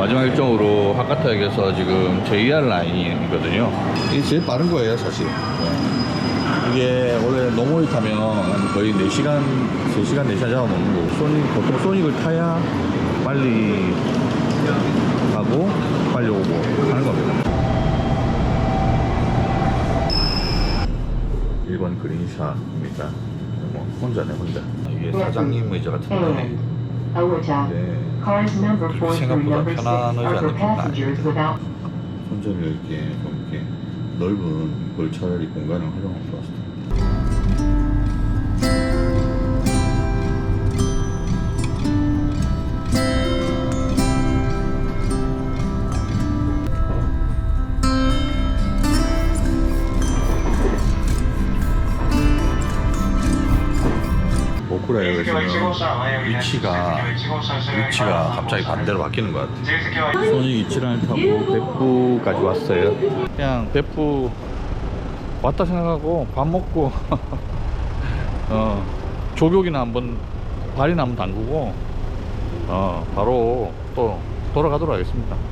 마지막 일정으로 하카타역에서 지금 JR 라인이거든요. 이게 제일 빠른 거예요, 사실. 네. 이게 원래 노멀 타면 거의 4시간, 3시간, 4시간 잡아먹는 거고, 소닉, 보통 소닉을 타야 빨리 가고, 빨리 오고 하는 겁니다. 1번 그린샷입니다. 뭐, 혼자네, 혼자. 이게 사장님 의자 같은데. 네. Number 그렇게 4 through 생각보다 number 6 편안하지 아닙니다. without 손잡이 이렇게 좀 이렇게 넓은 걸 차라리 공간을 활용하면 좋았을 텐 못 그래요 지금 위치가 위치가 갑자기 반대로 바뀌는 것 같아요. 손이 이치랑 타고 백부까지 왔어요. 그냥 백부 왔다 생각하고 밥 먹고 어, 조격이나 한번 발이나 한번 담그고 어, 바로 또 돌아가도록 하겠습니다.